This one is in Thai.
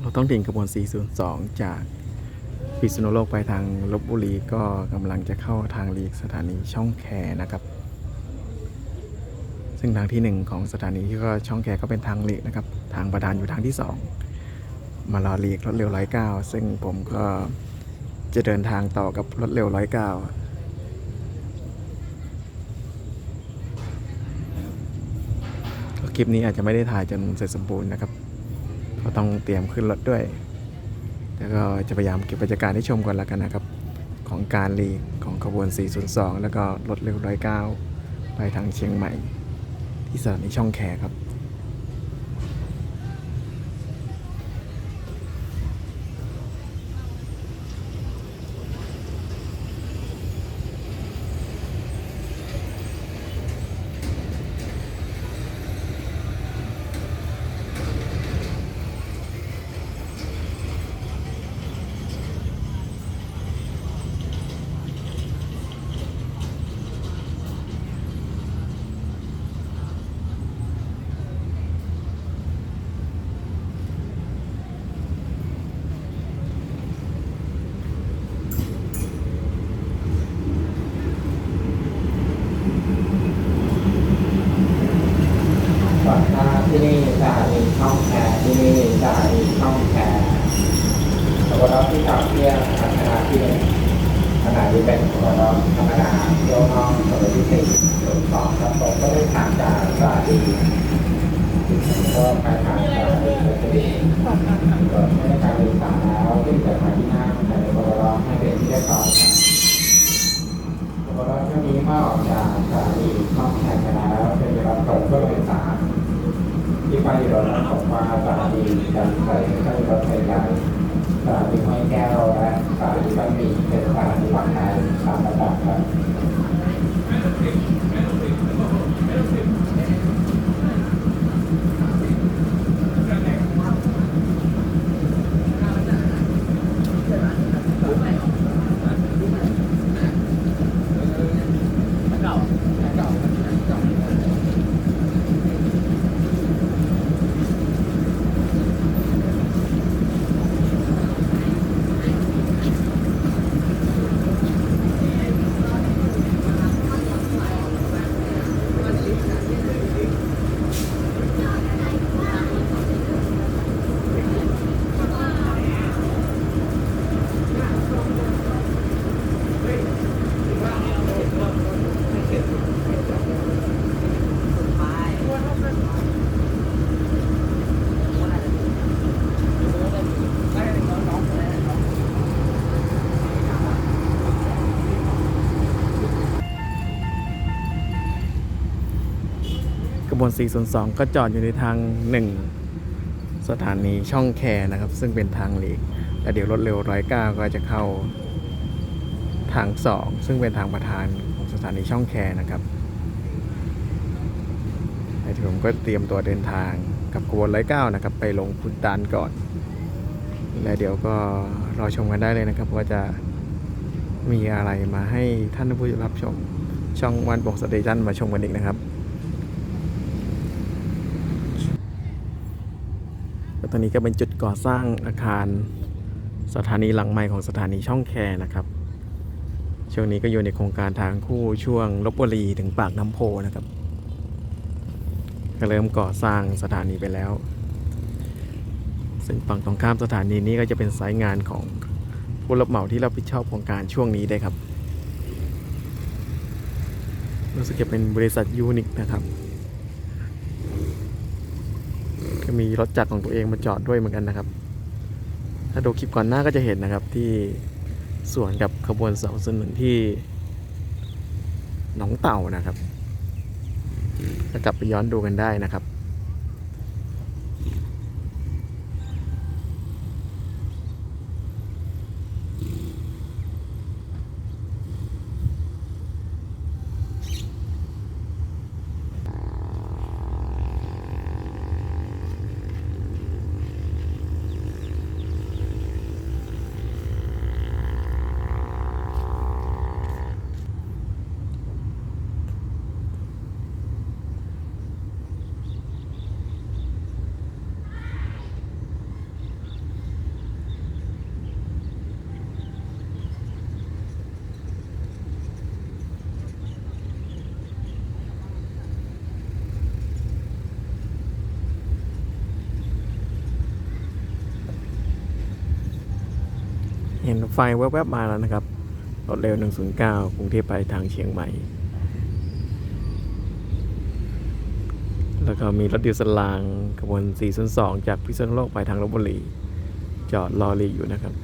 เราต้องดิ่งขบวน 402 จากพิษณุโลกไปทางลบบุรีก็กำลังจะเข้าทางลีกสถานีช่องแคนะครับ ซึ่งทางที่หนึ่งของสถานีที่ก็ช่องแคก็เป็นทางลีกนะครับ ทางประธานอยู่ทางที่สองมารอลีกรถเร็วร้อยเก้าซึ่งผมก็จะเดินทางต่อกับรถเร็วร้อยเก้าคลิปนี้อาจจะไม่ได้ถ่ายจนเสร็จสมบูรณ์นะครับ ก็ต้องเตรียมขึ้นรถด้วย แล้วก็จะพยายามเก็บบรรยากาศให้ชมก่อนละกันนะครับ ของการลีของขบวน 402 แล้วก็รถเร็ว109 ไปทางเชียงใหม่ ที่สถานีช่องแคครับ ก่อนหน้าที่นี่จะมีช่องแคร์ที่นี่จะมีช่องแคร์ขบวนรถที่ขับเที่ยงขณะที่หนึ่งขณะที่เป็ นขบวนรถธรรมดาเที่ยวน้องขบวนที่สี่ส่วนสองครับผมก็ได้ทางจากสรดีก็ไปทางสระดีก็จะมีก่อนไม่ได้การศึกษาแล้วที่จะมาที่หน้าในขบวนรถให้เป็นที่เรียบร้อยครับขบวนรถเที่ยวนี้เมื่ออกจากสานีช่องแคร์กันแล้วเป็นรถตรงเพื่อโดยสารที่ไปอยู่รถผมมาสานีจันทร์ใส่ก็มีรถไฟใหญ่สานีห้วยแก้วและสถานีบางหมี่เป็นสถานีบางแคตามระดับครับ น402 ก็จอดอยู่ในทาง 1 สถานีช่องแคนะครับ ซึ่งเป็นทางหลีกแล้วเดี๋ยวรถเร็วร้อยเก้าก็จะเข้าทาง 2 ซึ่งเป็นทางประธานของสถานีช่องแคนะครับไอ้ที่ผมก็เตรียมตัวเดินทางกับขบวนร้อยเก้านะครับ ไปลงพุตานก่อน และเดี๋ยวก็รอชมกันได้เลยนะครับ ว่าจะมีอะไรมาให้ท่านผู้รับชมช่องวันบอกสเตชันมาชมกันอีกนะครับ แล้ว ตอนนี้ก็เป็นจุดก่อสร้างอาคารสถานีหลังใหม่ของสถานีช่องแคนะครับ ช่วงนี้ก็อยู่ในโครงการทางคู่ช่วงลบบุรีถึงปากน้ำโพนะครับ ก็เริ่มก่อสร้างสถานีไปแล้ว ซึ่งฝั่งตรงข้ามสถานีนี้ก็จะเป็นสายงานของผู้รับเหมาที่รับผิดชอบโครงการช่วงนี้ได้ครับรู้สึกจะเป็นบริษัทยูนิคนะครับ ก็ มีรถจักรของตัวเองมาจอดด้วยเหมือนกันนะครับ ถ้าดูคลิปก่อนหน้าก็จะเห็นนะครับที่สวนกับขบวนเสาสนุนที่หนองเต่านะครับก็กลับไปย้อนดูกันได้นะครับ เห็นไฟแวบๆมาแล้วนะครับ รถเร็ว 109กรุงเทพไปทางเชียงใหม่ แล้วก็มีรถดีเซลางขบวน402จากพิษณุโลกไปทางลบบุรี จอดรอรีอยู่นะครับ